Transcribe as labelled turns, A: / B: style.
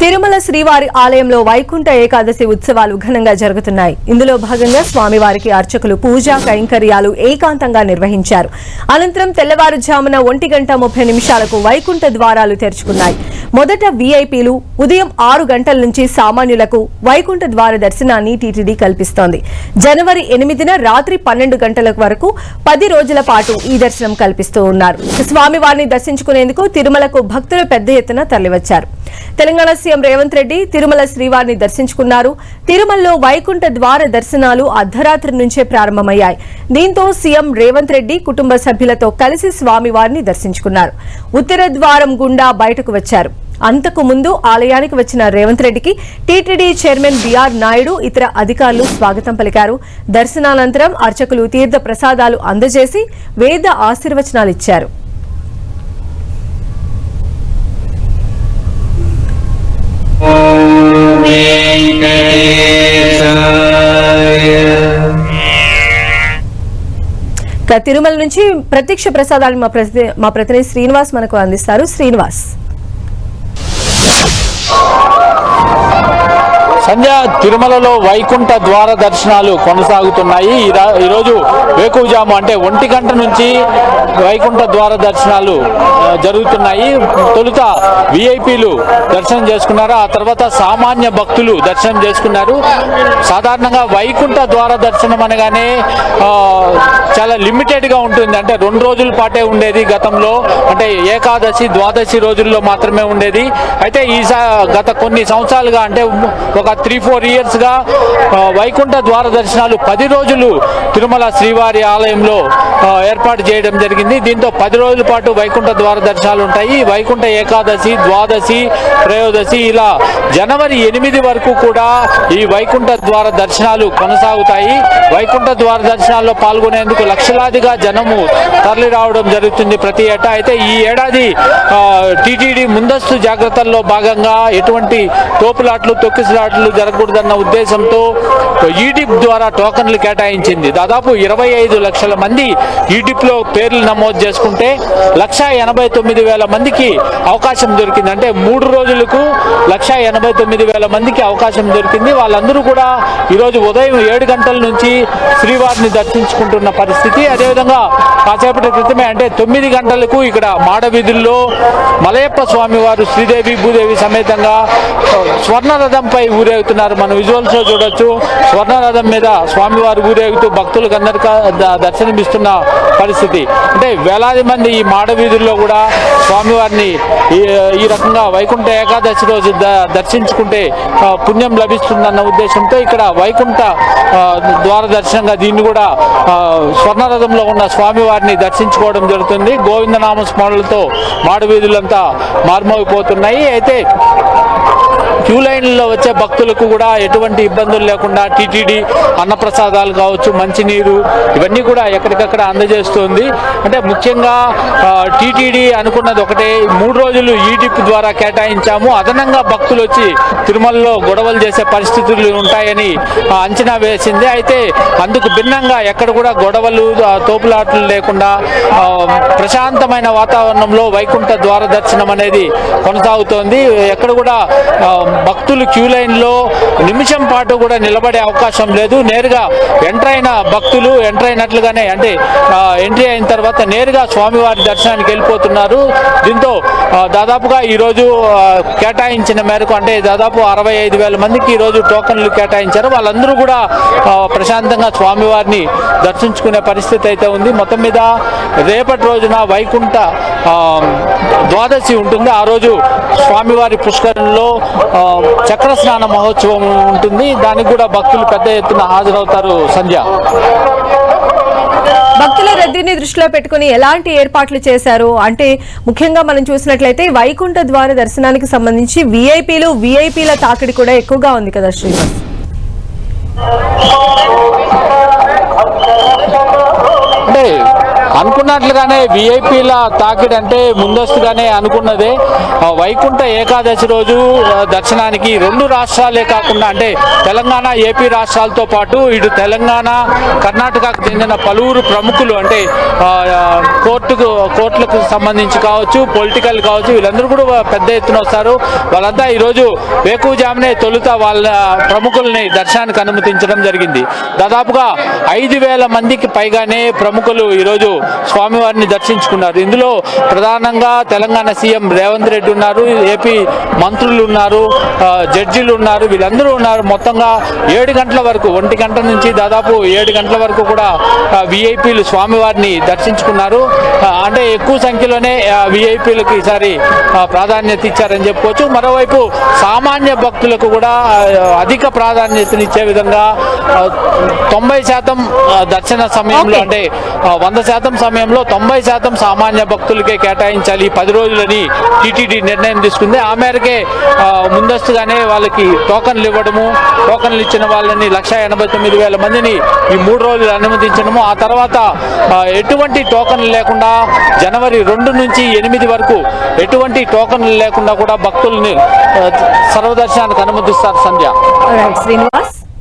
A: తిరుమల శ్రీవారి ఆలయంలో వైకుంఠ ఏకాదశి ఉత్సవాలు ఘనంగా జరుగుతున్నాయి. ఇందులో భాగంగా స్వామివారికి అర్చకులు పూజా కైంకర్యాలు ఏకాంతంగా నిర్వహించారు. అనంతరం తెల్లవారుజామున ఒంటి గంట ముప్పై నిమిషాలకు వైకుంఠ ద్వారాలు తెరుచుకున్నాయి. మొదట వీఐపీలు ఉదయం ఆరు గంటల నుంచి సామాన్యులకు వైకుంఠ ద్వార దర్శనాన్ని టీటీడీ కల్పిస్తోంది. జనవరి ఎనిమిదిన రాత్రి పన్నెండు గంటల వరకు పది రోజుల పాటు ఈ దర్శనం కల్పిస్తూ ఉన్నారు. స్వామివారిని దర్శించుకునేందుకు తిరుమలకు భక్తులు పెద్ద ఎత్తున తరలివచ్చారు. తెలంగాణ సీఎం రేవంత్ రెడ్డి తిరుమల శ్రీవారిని దర్శించుకున్నారు. తిరుమలలో వైకుంఠ ద్వార దర్శనాలు అర్ధరాత్రి నుంచే ప్రారంభమయ్యాయి. దీంతో సీఎం రేవంత్ రెడ్డి కుటుంబ సభ్యులతో కలిసి స్వామివారిని దర్శించుకున్నారు. ఉత్తర ద్వారం గుండా బయటకు వచ్చారు. అంతకు ముందు ఆలయానికి వచ్చిన రేవంత్ రెడ్డికి టీటీడీ చైర్మన్ బీఆర్ నాయుడు ఇతర అధికారులు స్వాగతం పలికారు. దర్శనానంతరం అర్చకులు తీర్థ ప్రసాదాలు అందజేసి వేద ఆశీర్వచనాలిచ్చారు తిరుమల నుంచి ప్రత్యక్ష ప్రసాదాలు మా ప్రతి మా ప్రతినిధి శ్రీనివాస్ మనకు అందిస్తారు. శ్రీనివాస్.
B: సంధ్య తిరుమలలో వైకుంఠ ద్వార దర్శనాలు కొనసాగుతున్నాయి. ఈరోజు వేకువజాము అంటే ఒంటి గంట నుంచి వైకుంఠ ద్వార దర్శనాలు జరుగుతున్నాయి. తొలుత విఐపీలు దర్శనం చేసుకున్నారు? ఆ తర్వాత సామాన్య భక్తులు దర్శనం చేసుకున్నారు. సాధారణంగా వైకుంఠ ద్వార దర్శనం అనగానే చాలా లిమిటెడ్గా ఉంటుంది. అంటే రెండు రోజుల పాటే ఉండేది గతంలో. అంటే ఏకాదశి ద్వాదశి రోజుల్లో మాత్రమే ఉండేది. అయితే ఈ సా- గత కొన్ని సంవత్సరాలుగా అంటే ఒక త్రీ ఫోర్ ఇయర్స్గా వైకుంఠ ద్వార దర్శనాలు పది రోజులు తిరుమల శ్రీవారి ఆలయంలో ఏర్పాటు చేయడం జరిగింది. దీంతో పది రోజుల పాటు వైకుంఠ ద్వార దర్శనాలు ఉంటాయి. వైకుంఠ ఏకాదశి ద్వాదశి త్రయోదశి ఇలా జనవరి ఎనిమిది వరకు కూడా ఈ వైకుంఠ ద్వార దర్శనాలు కొనసాగుతాయి. వైకుంఠ ద్వార దర్శనాల్లో పాల్గొనేందుకు లక్షలాదిగా జనము తరలి రావడం జరుగుతుంది ప్రతి ఏటా. అయితే ఈ ఏడాది టీటీడీ ముందస్తు జాగ్రత్తల్లో భాగంగా ఎటువంటి తోపులాట్లు తొక్కిసలాట్లు జరగకూడదన్న ఉద్దేశంతో ఈడిప్ ద్వారా టోకన్లు కేటాయించింది. దాదాపు ఇరవై ఐదు లక్షల మంది ఈడిప్లో పేర్లు నమోదు చేసుకుంటే లక్ష ఎనభై తొమ్మిది వేల మందికి అవకాశం దొరికింది. అంటే మూడు రోజులకు లక్ష ఎనభై తొమ్మిది వేల మందికి అవకాశం దొరికింది. వాళ్ళందరూ కూడా ఈరోజు ఉదయం ఏడు గంటల నుంచి శ్రీవారిని దర్శించుకుంటున్న పరిస్థితి. అదేవిధంగా కాసేపటి క్రితమే అంటే తొమ్మిది గంటలకు ఇక్కడ మాడ వీధుల్లో మలయప్ప స్వామివారు శ్రీదేవి భూదేవి సమేతంగా స్వర్ణరథంపై ఊరే ఊరేగుతున్నారు మనం విజువల్స్లో చూడొచ్చు. స్వర్ణ రథం మీద స్వామివారు ఊరేగుతూ భక్తులకు అందరికీ దర్శనమిస్తున్న పరిస్థితి. అంటే వేలాది మంది ఈ మాడ వీధుల్లో కూడా స్వామివారిని ఈ ఈ రకంగా వైకుంఠ ఏకాదశి రోజు ద- దర్శించుకుంటే పుణ్యం లభిస్తుందన్న ఉద్దేశంతో ఇక్కడ వైకుంఠ ద్వార దర్శనంగా దీన్ని కూడా స్వర్ణరథంలో ఉన్న స్వామివారిని దర్శించుకోవడం జరుగుతుంది. గోవిందనామ స్మరణలతో మాడ వీధులంతా మారుమోగిపోతున్నాయి. అయితే క్యూ లైన్లో వచ్చే భక్తులకు కూడా ఎటువంటి ఇబ్బందులు లేకుండా టీటీడీ అన్నప్రసాదాలు కావచ్చు మంచినీరు ఇవన్నీ కూడా ఎక్కడికక్కడ అందజేస్తుంది. అంటే ముఖ్యంగా టీటీడీ అనుకున్నది ఒకటే మూడు రోజులు ఈడిప్ ద్వారా కేటాయించాము. అదనంగా భక్తులు వచ్చి తిరుమలలో గొడవలు చేసే పరిస్థితులు ఉంటాయని అంచనా వేసింది. అయితే అందుకు భిన్నంగా ఎక్కడ కూడా గొడవలు తోపులాట్లు తోపులాటలు లేకుండా ప్రశాంతమైన వాతావరణంలో వైకుంఠ ద్వార దర్శనం అనేది కొనసాగుతోంది. ఎక్కడ కూడా భక్తులు క్యూ లైన్లో నిమిషం పాటు కూడా నిలబడే అవకాశం లేదు. నేరుగా ఎంటర్ అయిన భక్తులు ఎంటర్ అయినట్లుగానే అంటే ఎంట్రీ అయిన తర్వాత నేరుగా స్వామివారి దర్శనానికి వెళ్ళిపోతున్నారు. దీంతో దాదాపుగా ఈరోజు కేటాయించిన మేరకు అంటే దాదాపు అరవై ఐదు వేల మందికి ఈరోజు టోకన్లు కేటాయించారు. వాళ్ళందరూ కూడా ప్రశాంతంగా స్వామివారిని దర్శించుకునే పరిస్థితి అయితే ఉంది. మొత్తం మీద రేపటి రోజున వైకుంఠ ద్వాదశి ఉంటుంది. ఆ రోజు స్వామివారి పుష్కరంలో చక్ర స్నాన మహోత్సవం ఉంటుంది. దానికి కూడా భక్తులు పెద్ద ఎత్తున హాజరవుతారు. సంధ్య.
A: భక్తుల రద్దీని దృష్టిలో పెట్టుకుని ఎలాంటి ఏర్పాట్లు చేశారు? అంటే ముఖ్యంగా మనం చూసినట్లయితే వైకుంఠ ద్వార దర్శనానికి సంబంధించి విఐపీలు విఐపీల తాకిడి కూడా ఎక్కువగా ఉంది కదా శ్రీనివాస్?
B: అంటే అనుకున్నట్లుగానే విఐపీల తాకిడి అంటే ముందస్తుగానే అనుకున్నదే. వైకుంఠ ఏకాదశి రోజు దర్శనానికి రెండు రాష్ట్రాలే కాకుండా అంటే తెలంగాణ ఏపీ రాష్ట్రాలతో పాటు ఇటు తెలంగాణ కర్ణాటకకు చెందిన పలువురు ప్రముఖులు అంటే కోర్టుకు కోర్టులకు సంబంధించి కావచ్చు పొలిటికల్ కావచ్చు వీళ్ళందరూ కూడా పెద్ద ఎత్తున వస్తారు. వాళ్ళంతా ఈరోజు వేకుజామునే తొలుత వాళ్ళ ప్రముఖుల్ని దర్శనానికి అనుమతించడం జరిగింది. దాదాపుగా ఐదు వేల మందికి పైగానే ప్రముఖులు ఈరోజు స్వామివారిని దర్శించుకున్నారు. ఇందులో ప్రధానంగా తెలంగాణ సీఎం రేవంత్ రెడ్డి ఉన్నారు ఏపీ మంత్రులు ఉన్నారు జడ్జిలు ఉన్నారు వీళ్ళందరూ ఉన్నారు. మొత్తంగా ఏడు గంటల వరకు ఒంటి గంట నుంచి దాదాపు ఏడు గంటల వరకు కూడా విఐపీలు స్వామివారిని దర్శించుకున్నారు. అంటే ఎక్కువ సంఖ్యలోనే విఐపీలకు ఈసారి ప్రాధాన్యత ఇచ్చారని చెప్పుకోవచ్చు. మరోవైపు సామాన్య భక్తులకు కూడా అధిక ప్రాధాన్యతనిచ్చే విధంగా తొంభై శాతం దర్శన సమయంలో. అంటే వంద శాతం సమయంలో తొంభై శాతం సామాన్య భక్తులకే కేటాయించాలి పది రోజులని టీటీడీ నిర్ణయం తీసుకుంది. ఆ మేరకే ముందస్తుగానే వాళ్ళకి టోకన్లు ఇవ్వడము టోకన్లు ఇచ్చిన వాళ్ళని లక్ష ఎనభై తొమ్మిది వేల మందిని ఈ మూడు రోజులు అనుమతించడము. ఆ తర్వాత ఎటువంటి టోకన్లు లేకుండా జనవరి రెండు నుంచి ఎనిమిది వరకు ఎటువంటి టోకన్లు లేకుండా కూడా భక్తుల్ని సర్వదర్శనానికి అనుమతిస్తారు సంధ్య.
A: శ్రీనివాస్